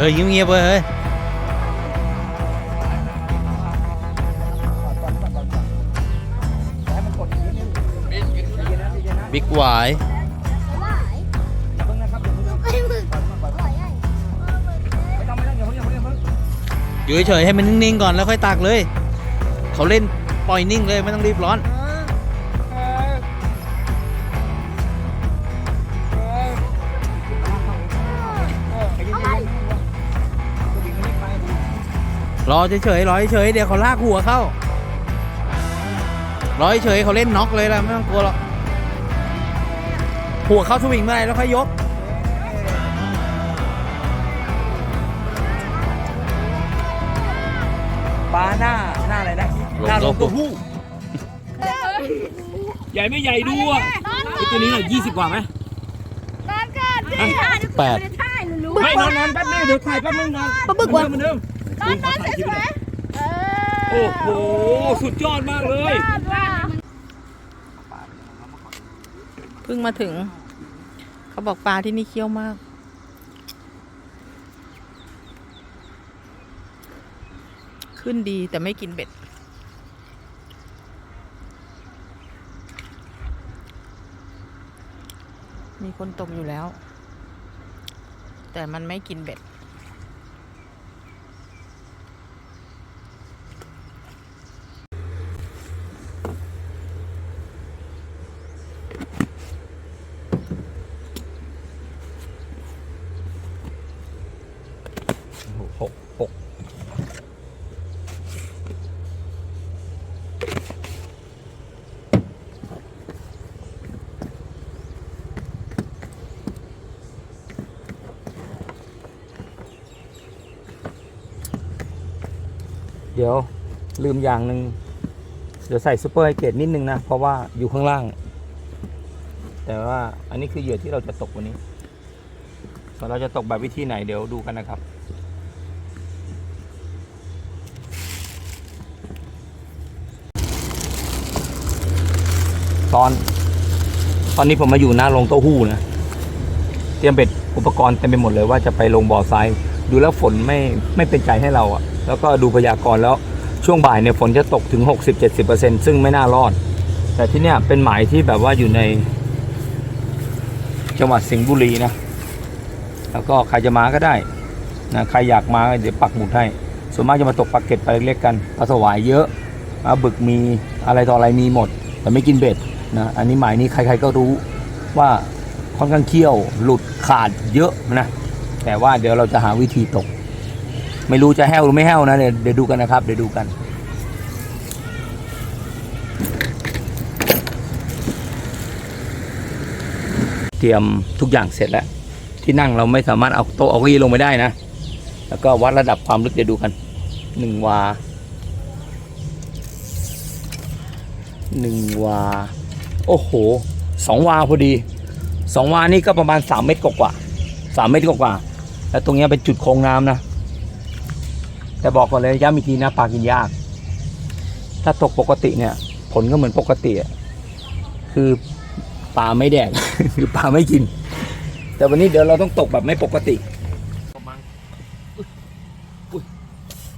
เฮ้ยเงียบเว้ยเฮ้ยบิ๊กไวอยู่เฉยให้มันนิ่งๆก่อนแล้วค่อยตักเลย เขาเล่นปล่อยนิ่งเลยไม่ต้องรีบร้อน รอเฉยๆรอเฉยๆเดี๋ยวเขาลากหัวเข้ารอเฉยๆเขาเล่นน็อกเลยล่ะไม่ต้องกลัวหรอกหัวเข้าสวิงเมื่อไหรแล้วค่อยยก ปลาหน้า หน้าอะไรนะลงหน้าลลงงตัวผู้ใหญ่ไม่ใหญ่ดูอะไอ้ตัวนี้น่ะยี่สิบกว่าไหมนอนก่อนดิค่ะเดี๋ยวแปดจะถ่ายหนูไม่นอนนอนแป๊บนึงเดี๋ยวถ่ายแป๊บนึงนอนปลาบึกว่ะเหมือนเดิมน อนนอนสวยๆเอโอ้โห สุดยอดมากเลย ยอดว่ะเพิ่งมาถึง เขาบอกปลาที่นี่เคี้ยวมาก ขึ้นดีแต่ไม่กินเบ็ด มีคนตกอยู่แล้ว แต่มันไม่กินเบ็ด หกหกเดี๋ยวลืมอย่างหนึ่งเดี๋ยวใส่ซูเปอร์ไฮเกตนิดนึงนะ เพราะว่าอยู่ข้างล่าง แต่ว่าอันนี้คือเหยื่อที่เราจะตกวันนี้เราจะตกแบบวิธีไหนเดี๋ยวดูกันนะครับ ตอน ตอนนี้ผมมาอยู่หน้าโรงเต้าหู้นะเตรียมเบ็ดอุปกรณ์เต็มไปหมดเลยว่าจะไปลงบ่อทรายดูแล้วฝนไม่ไม่เป็นใจให้เราอะแล้วก็ดูพยากรณ์แล้วช่วงบ่ายเนี่ยฝนจะตกถึง 60-70%ซึ่งไม่น่ารอด แต่ที่เนี่ยเป็นหมายที่แบบว่าอยู่ใน จังหวัดสิงห์บุรีนะแล้วก็ใครจะมาก็ได้นะใครอยากมาเดี๋ยวปักหมุดให้ ส่วนมากจะมาตกปลาเก็ตปลาเล็กๆกันปลาสวายเยอะปลาบึกมีอะไรต่ออะไรมีหมด แต่ไม่กินเบ็ด นะอันนี้หมายนี้ใครๆก็รู้ว่าค่อนข้างเขี้ยวหลุดขาดเยอะนะ แต่ว่าเดี๋ยวเราจะหาวิธีตก ไม่รู้จะแห้วหรือไม่แห้วนะเดี๋ยวดูกันนะครับเดี๋ยวดูกันเตรียมทุกอย่างเสร็จแล้ว ที่นั่งเราไม่สามารถเอาโต๊ะเอาเก้าอี้ลงไปได้นะ แล้วก็วัดระดับความลึกเดี๋ยวดูกันหนึ่งวาหนึ่งวา โอ้โหสองวาพอดีสองวานี่ก็ประมาณสามเมตรกว่าๆสามเมตรกว่าๆแล้วตรงเนี้ยเป็นจุดโค้งน้ำนะ แต่บอกก่อนเลยย้ำอีกทีนะปลากินยาก ถ้าตกปกติเนี่ย ผลก็เหมือนปกติอะคือปลาไม่แดกคือปลาไม่กิน แต่วันนี้เดี๋ยวเราต้องตกแบบไม่ปกติประมาณอุ๊ยอุ๊ย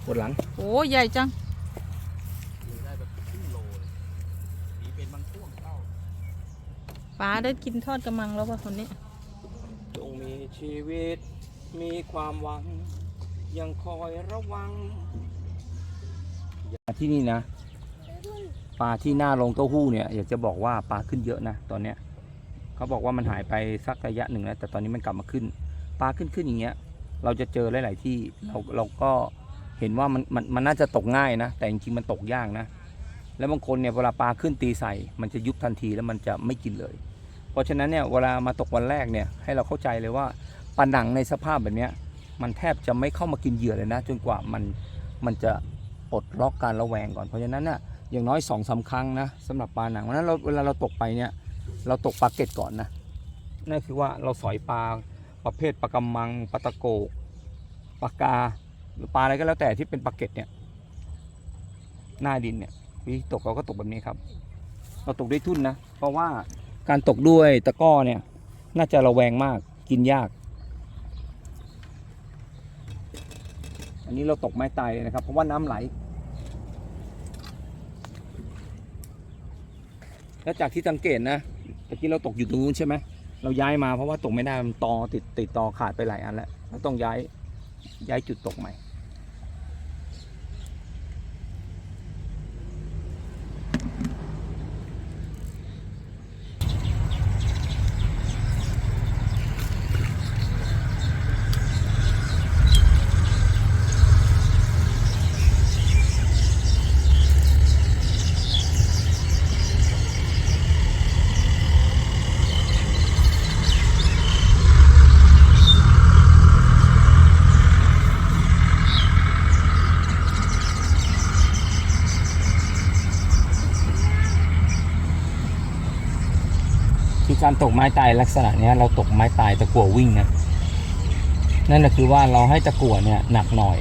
ปวดหลัง โอ้ใหญ่จัง ปลาได้กินทอดกระมังแล้วป่ะคนนี้จงมีชีวิตมีความหวัง ยังคอยระวังที่นี่นะปลาที่หน้าลงเต้าหู้เนี่ยอยากจะบอกว่าปลาขึ้นเยอะนะตอนเนี้ยเขาบอกว่ามันหายไปสักระยะหนึ่งแล้วแต่ตอนนี้มันกลับมาขึ้นปลาขึ้นขึ้นอย่างเงี้ย เราจะเจอหลาย ๆ ที่เราเราก็เห็นว่ามันมันมันน่าจะตกง่ายนะ แต่จริงๆมันตกยากนะ แล้วบางคนเนี่ยเวลาปลาขึ้นตีใส่ มันจะยุบทันทีแล้วมันจะไม่กินเลย เพราะฉะนั้นเนี่ยเวลามาตกวันแรกเนี่ยให้เราเข้าใจเลยว่าปลาหนังในสภาพแบบนี้มันแทบจะไม่เข้ามากินเหยื่อเลยนะ จนกว่ามันมันจะปลดล็อกการระแวงก่อนเพราะฉะนั้นน่ะอย่างน้อยสองสาครั้งนะสำหรับปลาหนังเพราะฉะนั้นเราเวลาเราตกไปเนี่ยเราตกปลาเก็ตก่อนนะนั่นคือว่าเราสอยปลาประเภทปลากำมังปลาตะโกกปลากาหรือปลาอะไรก็แล้วแต่ที่เป็นปลาเก็ตเนี่ยหน้าดินเนี่ยวิธีตกเราก็ตกแบบนี้ครับ เราตกด้วยทุ่นนะ เพราะว่า การตกด้วยตะก้อเนี่ย น่าจะระแวงมากกินยาก อันนี้เราตกไม้ตายเลยนะครับ เพราะว่าน้ำไหล แล้วจากที่สังเกตนะตะกี้เราตกอยู่ตรงนู้นใช่ไหมเราย้ายมาเพราะว่าตกไม่ได้มันตอติดติดตอขาดไปหลายอันแล้วเราต้องย้ายย้ายจุดตกใหม่ การตกไม้ตายลักษณะนี้เราตกไม้ตายตะกั่ววิ่งนะนั่นแหละคือว่าเราให้ตะกั่วเนี่ยหนักหน่อย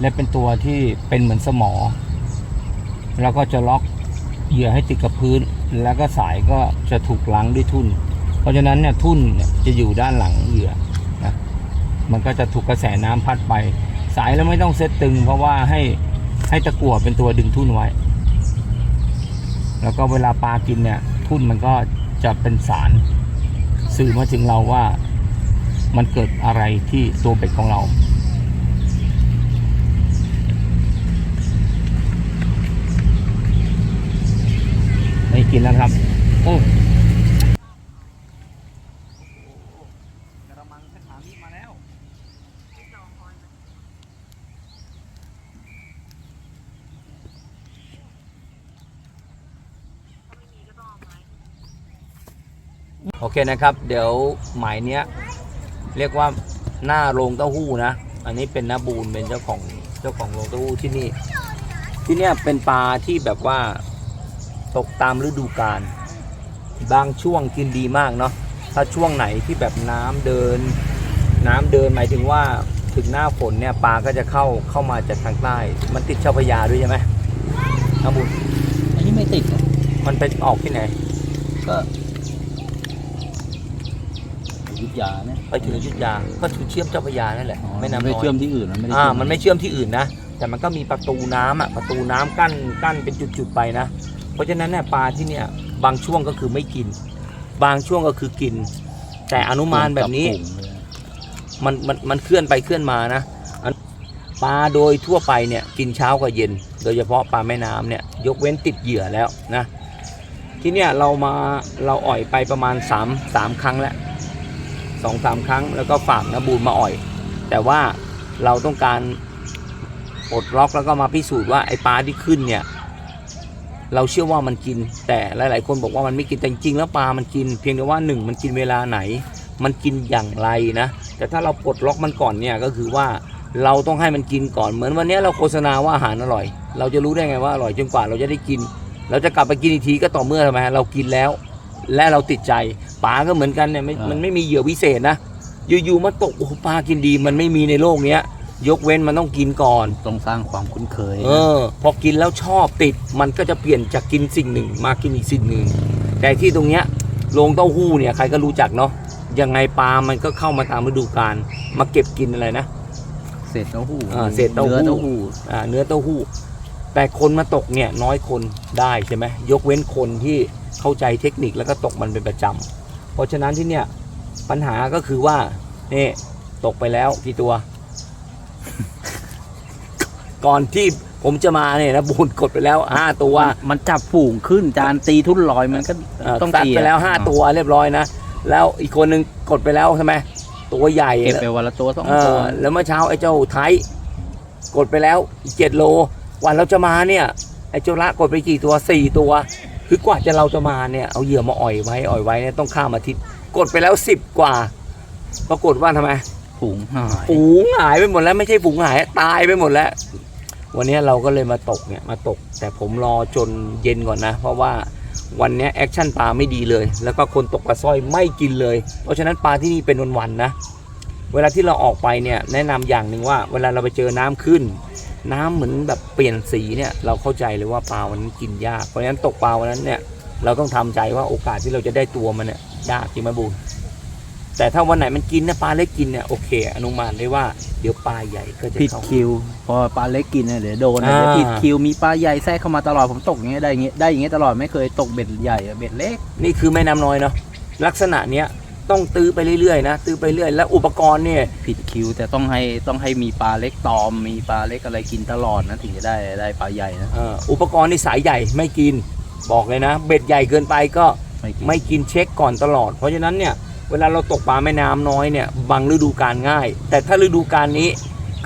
และเป็นตัวที่เป็นเหมือนสมอ แล้วก็จะล็อกเหยื่อให้ติดกับพื้น แล้วก็สายก็จะถูกล้างด้วยทุ่น เพราะฉะนั้นเนี่ยทุ่นเนี่ยจะอยู่ด้านหลังเหยื่อนะมันก็จะถูกกระแสน้ำพัดไป สายแล้วไม่ต้องเซตตึง เพราะว่าให้ให้ตะกั่วเป็นตัวดึงทุ่นไว้ แล้วก็เวลาปลากินเนี่ยทุ่นมันก็ จะเป็นสารสื่อมาถึงเราว่ามันเกิดอะไรที่ตัวเบ็ดของเรา ไม่กินแล้วครับ โอ้กระมังสถานีมาแล้ว โอเคนะครับ เดี๋ยวหมายเนี้ยเรียกว่าหน้าโรงเต้าหู้นะ อันนี้เป็นนาบูลเป็นเจ้าของเจ้าของโรงเต้าหู้ที่นี่ ที่เนี่ยเป็นปลาที่แบบว่าตกตามฤดูกาลบางช่วงกินดีมากเนาะถ้าช่วงไหนที่แบบน้ำเดิน น้ำเดินหมายถึงว่าถึงหน้าฝนเนี่ยปลาก็จะเข้าเข้ามาจากทางใต้ มันติดเจ้าพระยาด้วยใช่ไหมนาบุญอันนี้ไม่ติดนะมันไปออกที่ไหน ก็อ ยุทธยาเนี่ยไปถึงอยุธยาก็คือเชื่อมเจ้าพระยานั่นแหละอ๋อไม่น้ำไม่น้อยเชื่อมที่อื่นมันไม่ได้อ่าเชื่อมันไม่เชื่อมที่อื่นนะ แต่มันก็มีประตูน้ำอะประตูน้ำกั้นกั้นเป็นจุดๆไปนะ เพราะฉะนั้นเนี่ยปลาที่เนี่ยบางช่วงก็คือไม่กิน บางช่วงก็คือกิน แต่อนุมานแบบนี้ จักลุ่มเลยมันมันมันเคลื่อนไปเคลื่อนมานะอันปลาโดยทั่วไปเนี่ยกินเช้ากับเย็น โดยเฉพาะปลาแม่น้ำเนี่ยยกเว้นติดเหยื่อแล้วนะที่เนี่ยเรามาเราอ่อยไปประมาณ3 3ครั้งแล้ว สองสามครั้ง แล้วก็ฝากนะบูลมาอ่อย แต่ว่าเราต้องการปลดล็อกแล้วก็มาพิสูจน์ว่าไอ้ปลาที่ขึ้นเนี่ยเราเชื่อว่ามันกิน แต่หลาย ๆ คนบอกว่ามันไม่กินแต่จริงๆแล้วปลามันกิน เพียงแต่ว่าหนึ่งมันกินเวลาไหน มันกินอย่างไรนะ แต่ถ้าเราปลดล็อกมันก่อนเนี่ยก็คือว่าเราต้องให้มันกินก่อนเหมือนวันนี้เราโฆษณาว่าอาหารอร่อย เราจะรู้ได้ไงว่าอร่อยจนกว่าเราจะได้กิน เราจะกลับไปกินอีกทีก็ต่อเมื่อทำไมเรากินแล้ว และเราติดใจ ปลาก็เหมือนกันเนี่ยไม่มันไม่มีเหยื่อวิเศษนะอยู่ๆมาตกโอ้โหปลากินดี มันไม่มีในโลกเนี้ย ยกเว้นมันต้องกินก่อน ต้องสร้างความคุ้นเคยเออ พอกินแล้วชอบติด มันก็จะเปลี่ยนจากกินสิ่งหนึ่งมากินอีกสิ่งหนึ่ง แต่ที่ตรงเนี้ยโรงเต้าหู้เนี่ยใครก็รู้จักเนาะยังไงปลามันก็เข้ามาตามฤดูกาลมาเก็บกินอะไรนะ เศษเต้าหู้อ่าเศษเต้าหู้ นื้อเต้าหู้อ่าเนื้อเต้าหู้ แต่คนมาตกเนี่ยน้อยคนได้ใช่ไหมยกเว้นคนที่เข้าใจเทคนิคแล้วก็ตกมันเป็นประจำ เพราะฉะนั้นที่เนี่ยปัญหาก็คือว่านี่ตกไปแล้วกี่ตัว ก่อนที่ผมจะมาเนี่ยนะบุญกดไปแล้วห้าตัวมันจับฝูงขึ้นจานตีทุ่นลอยมันก็เอ่อต้องตัดตีไปแล้วห้าตัวเรียบร้อยนะแล้วอีกคนนึงกดไปแล้วใช่ไหมตัวใหญ่เก็บไปวันละตัวสองเอตัวอแล้วเมื่อเช้าไอ้เจ้าไทยกดไปแล้วอีกเจ็ดโล วันเราจะมาเนี่ยไอ้เจ้าละกดไปกี่ตัวสี่ตัว คือกว่าจะเราจะมาเนี่ยเอาเหยื่อมาอ่อยไว้อ่อยไว้เนี่ยต้องข้ามอาทิตย์กดไปแล้วสิบกว่าปรากฏว่าทำไมฝูงหายฝูงหายไปหมดแล้วไม่ใช่ฝูงหายตายไปหมดแล้ว วันนี้เราก็เลยมาตกเนี่ยมาตก แต่ผมรอจนเย็นก่อนนะ เพราะว่าวันนี้แอคชั่นปลาไม่ดีเลย แล้วก็คนตกปลาสร้อยไม่กินเลย เพราะฉะนั้นปลาที่นี่เป็นวันๆนะ เวลาที่เราออกไปเนี่ยแนะนำอย่างหนึ่งว่า เวลาเราไปเจอน้ำขึ้น น้ำเหมือนแบบเปลี่ยนสีเนี่ยเราเข้าใจเลยว่าปลาวันนั้นกินยากเพราะฉะนั้นตกปลาวันนั้นเนี่ยเราต้องทำใจว่าโอกาสที่เราจะได้ตัวมันเนี่ยยากจริงไหมบูนแต่ถ้าวันไหนมันกินนะปลาเล็กกินเนี่ยโอเค อนุมานได้ว่าเดี๋ยวปลาใหญ่ก็จะผิดเข้าคิว พอปลาเล็กกินเนี่ยเดี๋ยวโดนนะอ่าเดี๋ยวผิดคิวมีปลาใหญ่แทรกเข้ามาตลอดผมตกอย่างเงี้ยได้อย่างเงี้ยได้อย่างเงี้ยตลอดไม่เคยตกเบ็ดใหญ่อะเบ็ดเล็ก นี่คือแม่น้ำน้อยเนาะลักษณะเนี้ย ต้องตื้อไปเรื่อยๆนะตื้อไปเรื่อยแล้วอุปกรณ์เนี่ยผิดคิวแต่ต้องให้ต้องให้มีปลาเล็กตอม มีปลาเล็กอะไรกินตลอดนะถึงจะได้ได้ปลาใหญ่นะเอ่ออุปกรณ์นี่สายใหญ่ไม่กินบอกเลยนะ เบ็ดใหญ่เกินไปก็ไม่กินไม่กินเช็คก่อนตลอด เพราะฉะนั้นเนี่ยเวลาเราตกปลาแม่น้ำน้อยเนี่ยบางฤดูกาลง่าย แต่ถ้าฤดูกาลนี้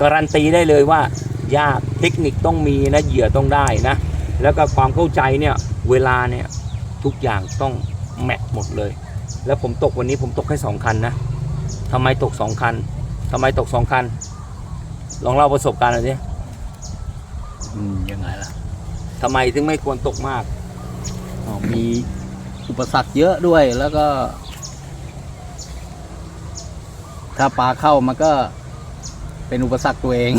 การันตีได้เลยว่ายากเทคนิคต้องมีนะเหยื่อต้องได้นะ แล้วก็ความเข้าใจเนี่ยเวลาเนี่ยทุกอย่างต้องแมทหมดเลย แล้วผมตกวันนี้ผมตกแค่สองคันนะทำไมตกสองคันทำไมตกสองคัน ลองเล่าประสบการณ์หน่อยสิอืมยังไงล่ะทำไมถึงไม่ควรตกมากอ๋อมีอุปสรรคเยอะด้วยแล้วก็ ถ้าปลาเข้ามันก็เป็นอุปสรรคตัวเอง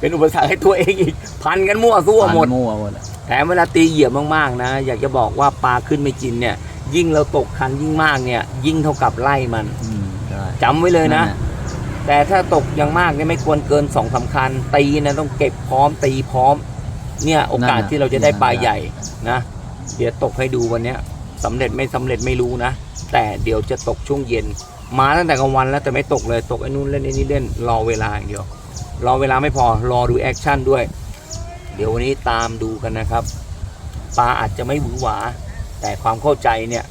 เป็นอุปสรรคให้ตัวเองอีก พันกันมั่วซั่วหมดปลามั่วหมดอะแถมเวลาตีเหยื่อมากๆนะ อยากจะบอกว่าปลาขึ้นไม่กินเนี่ย ยิ่งเราตกคันยิ่งมากเนี่ย ยิ่งเท่ากับไล่มันอืมใช่จำไว้เลยนะแหลแต่ถ้าตกอย่างมากเนี่ยไม่ควรเกินสองสาคัญ ตีนะต้องเก็บพร้อมตีพร้อม เนี่ยโอกาสที่เราจะได้ปลาใหญ่นะ เดี๋ยวตกให้ดูวันเนี้ยสำเร็จไม่สำเร็จไม่รู้นะ แต่เดี๋ยวจะตกช่วงเย็น มาตั้งแต่กลางวันแล้วแต่ไม่ตกเลยตกไอ้นู่นเล่นไอ้นี่เล่นรอเวลาอย่างเดียว รอเวลาไม่พอรอดูแอคชั่นด้วย เดี๋ยววันนี้ตามดูกันนะครับปลาอาจจะไม่หวือหวา แต่ความเข้าใจเนี่ย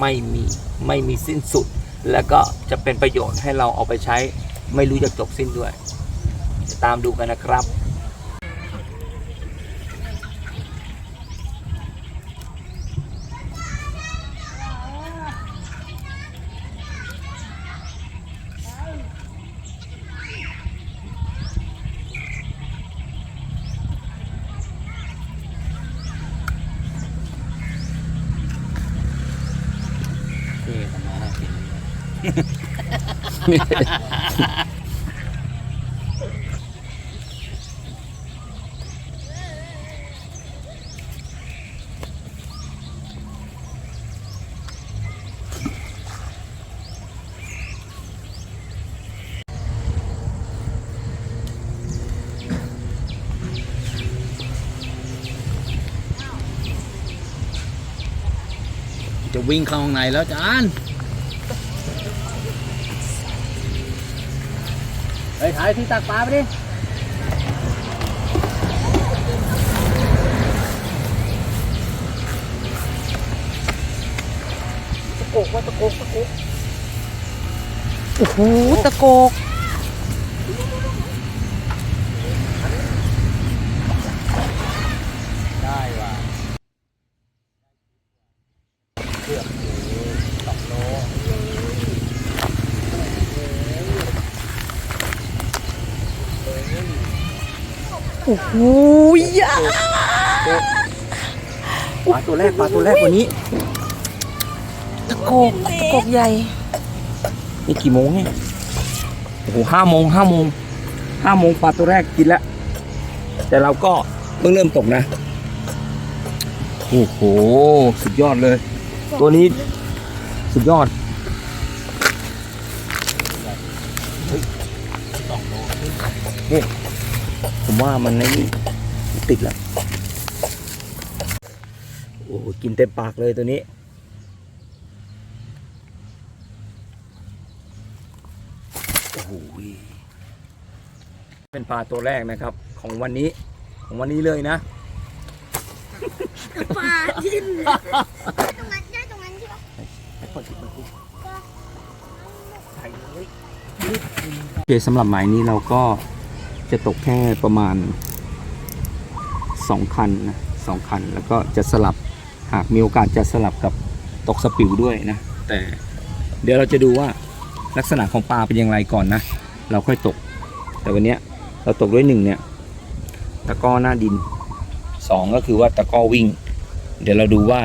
ไม่มีไม่มีสิ้นสุด แล้วก็จะเป็นประโยชน์ให้เราเอาไปใช้ ไม่รู้จะจบสิ้นด้วย ตามดูกันนะครับ จะวิ่งเข้าข้างในแล้วจาน ไปถ่ายที่ตักปลาไปดิโอ้โหตะโกก โอ้โหยะปลาตัวแรกปลาตัวแรกวันนี้ตะโกกตะโกกใหญ่ นี่กี่โมงเนี่ยโอ้โหห้าโมงห้าโมงห้าโมงปลาตัวแรกกินแล้ว แต่เราก็เพิ่งเริ่มตกนะ โอ้โห สุดยอดเลย ตัวนี้สุดยอดเฮ้ยนี่ผม ว่ามันในนี่ติดแล้ว โอ้โหกินเต็มปากเลยตัวนี้โอ้โหเป็นปลาตัวแรกนะครับ ของวันนี้ ของวันนี้เลยนะปลาทิ่มตรงนั้นได้ตรงนั้นใช่ปะโอเคสำหรับหมายนี้เราก็ จะตกแค่ประมาณสองคันนะสองคัน แล้วก็จะสลับหากมีโอกาสจะสลับกับตกสปิวด้วยนะ แต่เดี๋ยวเราจะดูว่าลักษณะของปลาเป็นอย่างไรก่อนนะ เราค่อยตก แต่วันนี้เราตกด้วยหนึ่งเนี่ยตะก้อหน้าดินสองก็คือว่าตะก้อวิ่ง เดี๋ยวเราดูว่า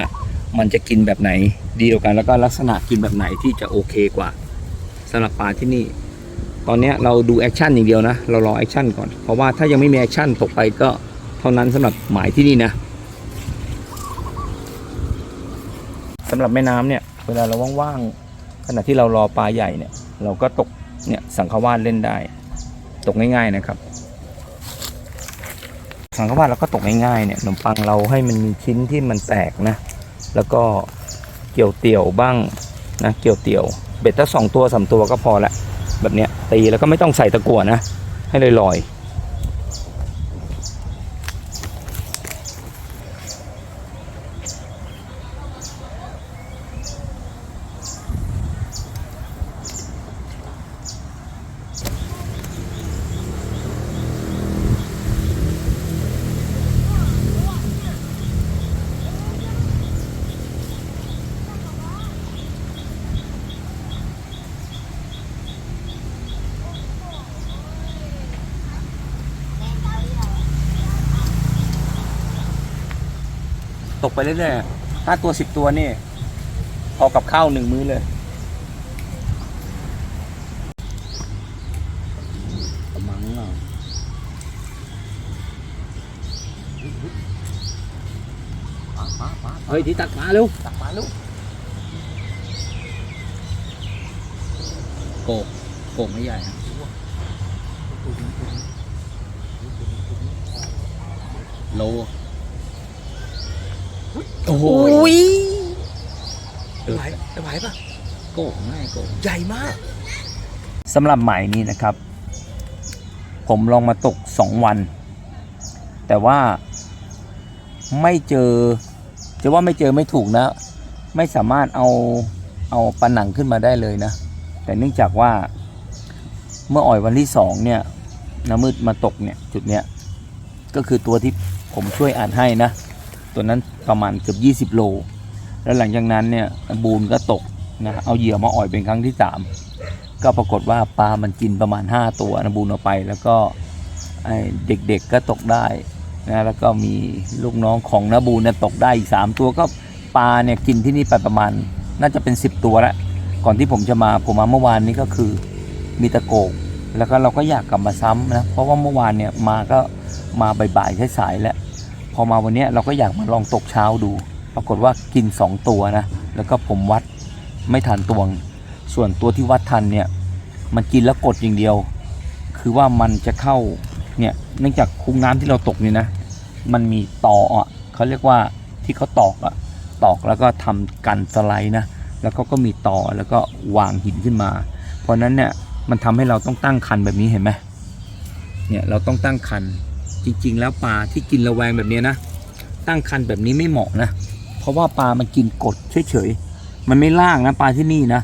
มันจะกินแบบไหนดีกว่ากันแล้วก็ลักษณะกินแบบไหนที่จะโอเคกว่าสำหรับปลาที่นี่ ตอนนี้เราดูแอคชั่นอย่างเดียวนะ เรารอแอคชั่นก่อน เพราะว่าถ้ายังไม่มีแอคชั่นตกไปก็เท่านั้นสำหรับหมายที่นี่นะสำหรับแม่น้ำเนี่ย เวลาเราว่างๆขณะที่เรารอปลาใหญ่เนี่ย เราก็ตกเนี่ยสังขวาสเล่นได้ ตกง่ายๆนะครับ สังขวาสเราก็ตกง่ายๆเนี่ยขนมปังเราให้มันมีชิ้นที่มันแตกนะ แล้วก็เกี่ยวเตี่ยวบ้างนะเกี่ยวเตี่ยวเบ็ดถ้าสองตัวสามตัวก็พอละแบบเนี้ย ตีแล้วก็ไม่ต้องใส่ตะกั่วนะ ให้ลอยๆ ตกไปเรื่อยๆห้าตัวสิบตัวนี่พอกับข้าวหนึ่งมื้อเลยกำมังอะเฮ้ยที่ตักมาเร็วตักมาเร็วโกกโกกไม่ใหญ่นะโล โอ้โหอุ้ยไหวไหวปะโกกง่ายโกกใหญ่มากสำหรับหมายนี้นะครับ ผมลองมาตกสองวัน แต่ว่าไม่เจอ จะว่าไม่เจอไม่ถูกนะ ไม่สามารถเอาเอาปลาหนังขึ้นมาได้เลยนะ แต่เนื่องจากว่าเมื่ออ่อยวันที่สองเนี่ยน้ำมืดมาตกเนี่ยจุดเนี้ยก็คือตัวที่ผมช่วยอ่านให้นะ ตัวนั้นประมาณเกือบ20 โล แล้วหลังจากนั้นเนี่ยบูนก็ตกนะเอาเหยื่อมาอ่อยเป็นครั้งที่ 3 ก็ปรากฏว่าปลามันกินประมาณ 5 ตัวนะบูนเอาไป แล้วก็เด็กๆก็ตกได้นะแล้วก็มีลูกน้องของนบูนเนี่ยตกได้อีก 3 ตัวก็ปลาเนี่ยกินที่นี่ไปประมาณน่าจะเป็น 10 ตัวแล้วก่อนที่ผมจะมาผมมาเมื่อวานนี้ก็คือมีตะโกกแล้วก็เราก็อยากกลับมาซ้ำนะเพราะว่าเมื่อวานเนี่ยมาก็มาบ่ายๆสายๆแล้ว พอมาวันนี้เราก็อยากมาลองตกเช้าดู ปรากฏว่ากิน 2 ตัวนะ แล้วก็ผมวัดไม่ทันตวง ส่วนตัวที่วัดทันเนี่ย มันกินแล้วกดอย่างเดียว คือว่ามันจะเข้าเนี่ยเนื่องจากคุ้งน้ำที่เราตกนี่นะ มันมีตออะเขาเรียกว่าที่เขาตอกอะตอกแล้วก็ทำกันสไลด์นะแล้วก็ก็มีต่อแล้วก็วางหินขึ้นมา เพราะฉะนั้นเนี่ยมันทำให้เราต้องตั้งคันแบบนี้เห็นไหมเนี่ยเราต้องตั้งคัน จริง ๆ แล้วปลาที่กินระแวงแบบนี้นะ ตั้งคันแบบนี้ไม่เหมาะนะ เพราะว่าปลามันกินกดเฉยๆ มันไม่ล่างนะปลาที่นี่นะ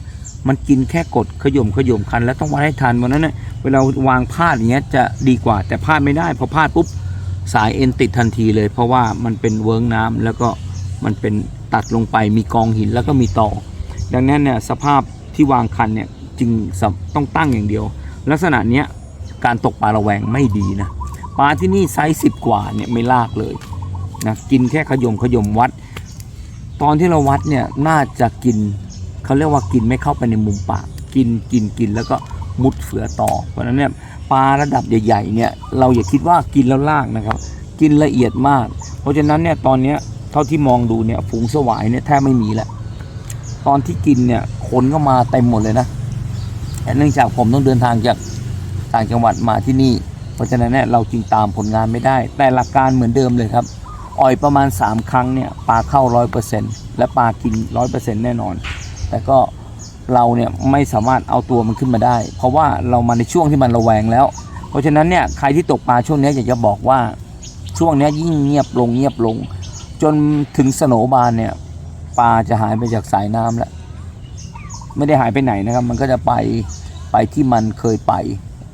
มันกินแค่กดขย่มขย่มคันแล้วต้องวัดให้ทันวันนั้นเนี่ยเวลาวางพลาดอย่างเงี้ยจะดีกว่าแต่พลาดไม่ได้พอพลาดปุ๊บสายเอ็นติดทันทีเลย เพราะว่ามันเป็นเวิร์งน้ำแล้วก็มันเป็นตัดลงไปมีกองหินแล้วก็มีต่อดังนั้นเนี่ยสภาพที่วางคันเนี่ยจึงต้องตั้งอย่างเดียว ลักษณะเนี้ยการตกปลาระแวงไม่ดีนะ ปลาที่นี่ไซส์สิบกว่าเนี่ยไม่ลากเลยนะกินแค่ขยมขยมวัด ตอนที่เราวัดเนี่ยน่าจะกินเขาเรียกว่ากินไม่เข้าไปในมุมปากกินกินกินแล้วก็มุดเฟือต่อ เพราะฉะนั้นเนี่ยปลาระดับใหญ่ๆเนี่ยเราอย่าคิดว่ากินแล้วลากนะครับ กินละเอียดมาก เพราะฉะนั้นเนี่ยตอนเนี้ยเท่าที่มองดูเนี่ยฝูงสวายเนี่ยแทบไม่มีแล้วตอนที่กินเนี่ยคนก็มาเต็มหมดเลยนะเนื่องจากผมต้องเดินทางจากต่างจังหวัดมาที่นี่ เพราะฉะนั้นเนี่ยเราจึงตามผลงานไม่ได้ แต่หลักการเหมือนเดิมเลยครับอ่อยประมาณ 3 ครั้งเนี่ยปลาเข้า 100%และปลากิน 100%แน่นอน แต่ก็เราเนี่ยไม่สามารถเอาตัวมันขึ้นมาได้ เพราะว่าเรามาในช่วงที่มันระแวงแล้ว เพราะฉะนั้นเนี่ยใครที่ตกปลาช่วงนี้อยากจะบอกว่าช่วงนี้ยิ่งเงียบลงเงียบลง จนถึงสโนบานเนี่ยปลาจะหายไปจากสายน้ำแล้ว ไม่ได้หายไปไหนนะครับ มันก็จะไปไปที่มันเคยไป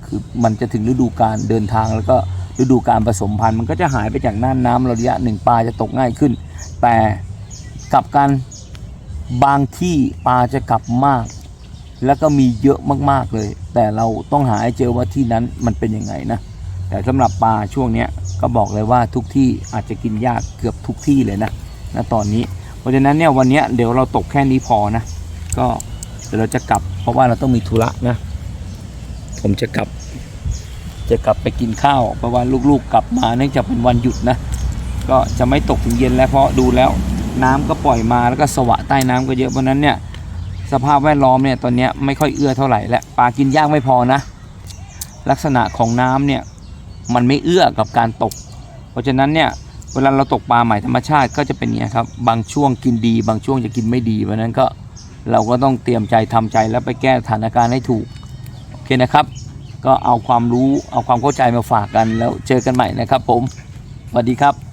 คือมันจะถึงฤดูการเดินทางแล้วก็ฤดูการผสมพันธุ์มันก็จะหายไปจากน่านน้ำระยะหนึ่งปลาจะตกง่ายขึ้น แต่กลับกันบางที่ปลาจะกลับมาก แล้วก็มีเยอะมากๆเลย แต่เราต้องหาให้เจอว่าที่นั้นมันเป็นยังไงนะแต่สำหรับปลาช่วงเนี้ยก็บอกเลยว่าทุกที่อาจจะกินยากเกือบทุกที่เลยนะณตอนนี้ เพราะฉะนั้นเนี่ยวันนี้เดี๋ยวเราตกแค่นี้พอนะ ก็เดี๋ยวเราจะกลับเพราะว่าเราต้องมีธุระนะ ผมจะกลับ จะกลับไปกินข้าว เพราะว่าลูกๆกลับมาเนื่องจากเป็นวันหยุดนะ ก็จะไม่ตกถึงเย็นแล้วเพราะดูแล้ว น้ำก็ปล่อยมาแล้วก็สวะใต้น้ำก็เยอะเพราะนั้นเนี่ยสภาพแวดล้อมเนี่ยตอนนี้ไม่ค่อยเอื้อเท่าไหร่และปลากินยากไม่พอนะ ลักษณะของน้ำเนี่ยมันไม่เอื้อกับการตก เพราะฉะนั้นเนี่ยเวลาเราตกปลาใหม่ธรรมชาติก็จะเป็นอย่างนี้ครับบางช่วงกินดี บางช่วงจะกินไม่ดีเพราะนั้นก็เราก็ต้องเตรียมใจทำใจแล้วไปแก้สถานการณ์ให้ถูก เคนะครับ ก็เอาความรู้เอาความเข้าใจมาฝากกันแล้วเจอกันใหม่นะครับ ผมสวัสดีครับ